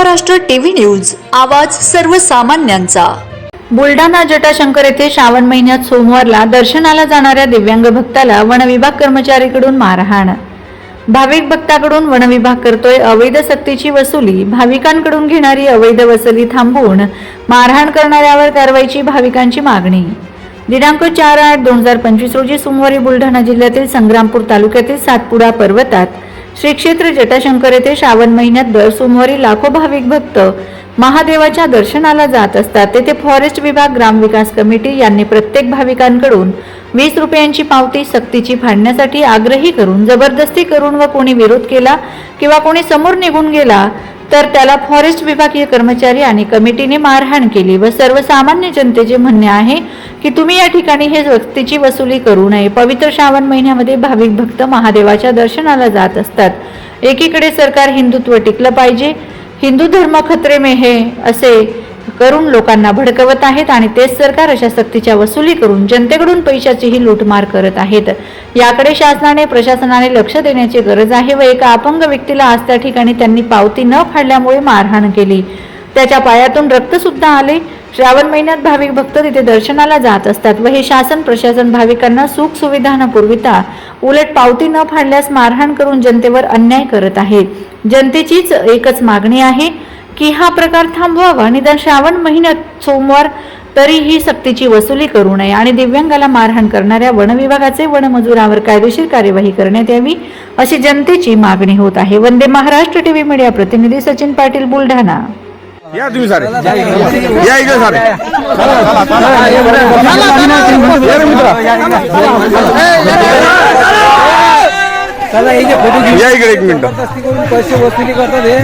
Maharashtra TV news आवाज सर्वसामान्यांचा. बुलढाणा जटाशंकर येथे श्रावण महिन्यात सोमवारला दर्शनाला जाणाऱ्या दिव्यांग भक्ताला वनविभाग कर्मचारीकडून मारहाण. भाविक भक्ताकडून वनविभाग करतोय अवैध सक्तीची वसुली भाविकांकडून घेणारी अवैध वसुली थांबवून मारहाण करणाऱ्यावर कारवाईची भाविकांची मागणी. दिनांक चार आठ दोन हजार पंचवीस रोजी सोमवारी बुलढाणा जिल्ह्यातील संग्रामपूर तालुक्यातील सातपुडा पर्वतात श्री क्षेत्र जटाशंकर येथे श्रावण महिन्यात दर सोमवारी लाखो भाविक भक्त महादेवाच्या दर्शनाला जात असतात. तेथे फॉरेस्ट विभाग ग्रामविकास कमिटी यांनी प्रत्येक भाविकांकडून वीस रुपयांची पावती सक्तीची फाडण्यासाठी आग्रही करून जबरदस्ती करून व कोणी विरोध केला किंवा कोणी समोर निघून गेला तर त्याला फॉरेस्ट विभागीय कर्मचारी आणि कमिटीने मारहाण केली व सर्वसामान्य जनतेचे म्हणणे आहे की तुम्ही या ठिकाणी हे व्यक्तीची वसुली करू नये. पवित्र श्रावण महिन्यामध्ये भाविक भक्त महादेवाच्या दर्शनाला जात असतात. एकीकडे सरकार हिंदुत्व टिकलं पाहिजे. हिंदू धर्म खतरे में हे असे करून लोकांना भडकवत आहेत आणि तेच सरकार अशा सक्तीच्या वसुली करून जनतेकडून पैशाचीही लूटमार करत आहेत. याकडे शासनाने प्रशासनाने लक्ष देण्याची गरज आहे व एका अपंग व्यक्तीला आज त्या ठिकाणी त्यांनी पावती न फाडल्यामुळे मारहाण केली. त्याच्या पायातून रक्तसुद्धा आले. श्रावण महिन्यात भाविक भक्त तिथे दर्शनाला जात असतात व हे शासन प्रशासन भाविकांना सुख सुविधा न पुरविता उलट पावती न फाडल्यास मारहाण करून जनतेवर अन्याय करत आहे. जनतेचीच एकच मागणी आहे की हा प्रकार थांबवावा. निदान श्रावण महिन्यात सोमवार तरी ही सक्तीची वसुली करू नये. आणि दिव्यांगाला मारहाण करणाऱ्या वन विभागाचे वनमजुरावर कायदेशीर कार्यवाही करण्यात यावी अशी जनतेची मागणी होत आहे. वंदे महाराष्ट्र टीव्ही मीडिया प्रतिनिधी सचिन पाटील बुलढाणा. या तुम्ही सारे. या इकडे सारे. या इकडे एक मिनिट. पैसे वसुली करतात हे.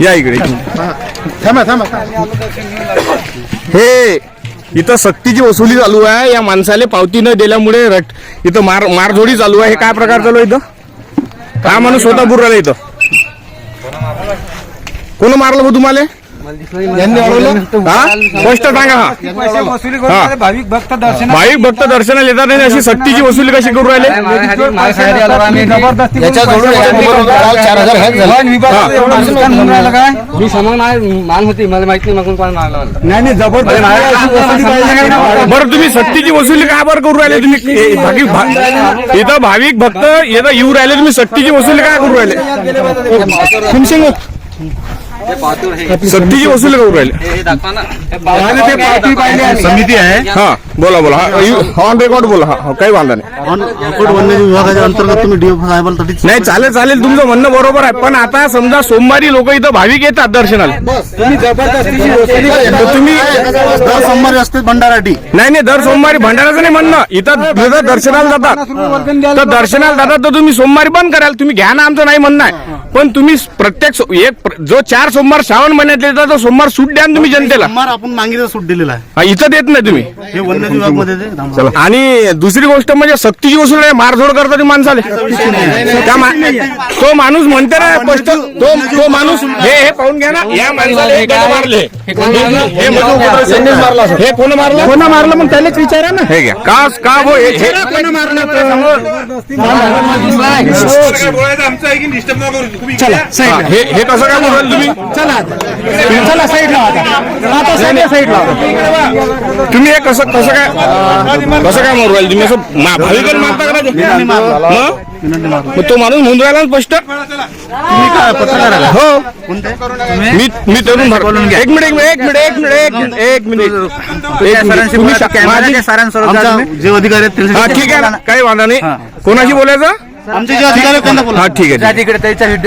या इकडे. थांबा थांबा. हे इथं सक्तीची वसुली चालू आहे. या माणसाला पावती न दिल्यामुळे रट इथं मार मारझोडी चालू आहे. हे काय प्रकार चालू आहे इथं? काय माणूस स्वतः बुर राहिला इथं. कोण मारलं भाऊ तुम्हाला? हा? स्पष्ट सांगा हा. पैसे वसुली हा. करतात भाविक भक्त दर्शन भाविक भक्त दर्शनाला येतात आणि अशी सक्तीची वसुली कशी करू राहिले? जबरदस्ती याच्या जोडून याच्या मोबाईल काल चार हजार हॅक झाले. वन विभागाचं एवढं नुकसान होऊन राहिलं काय? मी समज नाही मान होती मला माहिती नाही मग कोण मारला मला नाही नाही जबरदस्ती अशी वसुली पाहिजे का? बरं तुम्ही सक्तीची वसुली का बरं करू राहिले? तुम्ही ए, भाविक भा- इथं भाविक भक्त इथं येऊ राहिले तुम्ही सक्तीची वसुली काय करू राहिले? तुमचे सक्तीची वसुली करू राहिले. हे. समिती आहे. हा. बोला बोला. ऑन रेकॉर्ड बोला. हा हा, काही वांधा नाही. ऑन अकोट वन्यजीव विभागाच्या अंतर्गत तुम्ही साहेबांना नाही चालेल चालेल. तुमचं म्हणणं बरोबर आहे. पण आता समजा सोमवारी लोक इथं भाविक येतात दर्शनाला. तुम्ही तर दर सोमवारी असते भंडाराटी नाही नाही दर सोमवारी भंडाराचं नाही म्हणणं. इथं इथं दर्शनाला जातात. तर दर्शनाला जातात तर तुम्ही सोमवारी बंद कराल. तुम्ही घ्या ना आमचं नाही म्हणणं आहे. पण तुम्ही प्रत्येक सो- एक प्र- जो चार सोमवार श्रावण महिन्यात येतात तो सोमवार सूट द्या ना तुम्ही जनतेला. सोमवार आपण मागितलं सूट दिलेला आहे. हा, इथं देत नाही तुम्ही. हे वन्यजीव आणि दुसरी गोष्ट म्हणजे सक्तीची वसूल आहे मारझोड करतात माणसाले. त्या मा- तो माणूस म्हणते ना स्पष्ट तो तो माणूस हे. हे पाहून घ्या ना या माणसाला हे कोण मारले? हे मधु हे कोण मारलं? कोण मारलं? मग त्यालाच विचारा ना. हे घ्या. का का हो हे हे- हा, हे हे कसं काय बोलाल तुम्ही? चला साईडला आता. आता साईडला साईडला तुम्ही हे कसं कसं काय कसं काय म्हणून राहिले तुम्ही असं मा- भाविकांना मारता का ते? मग? मग तो माणूस म्हणून राहिला ना स्पष्ट? काय पत्रकार आहे? हो. मी मी तरुण भर- एक मिनिट एक मिनिट एक मिनिट एक मिनिट एक मिनिट एक मिनिट. एक मिनिट. तुम्ही शा- माझी- आमचा जे अधिकारी आहेत हा त्यांच्याशी ठीक आहे काही वांधा नाही. कोणाशी बोलायचं? आमचे जे अधिकारी आहेत त्यांना बोला. हा ठीक आहे ठीक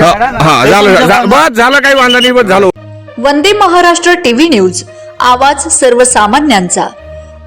आहे. हा, हा झालं झा- बस झालं काही वांधा नाही बस झालं. Vande Maharashtra TV news. आवाज सर्वसामान्यांचा.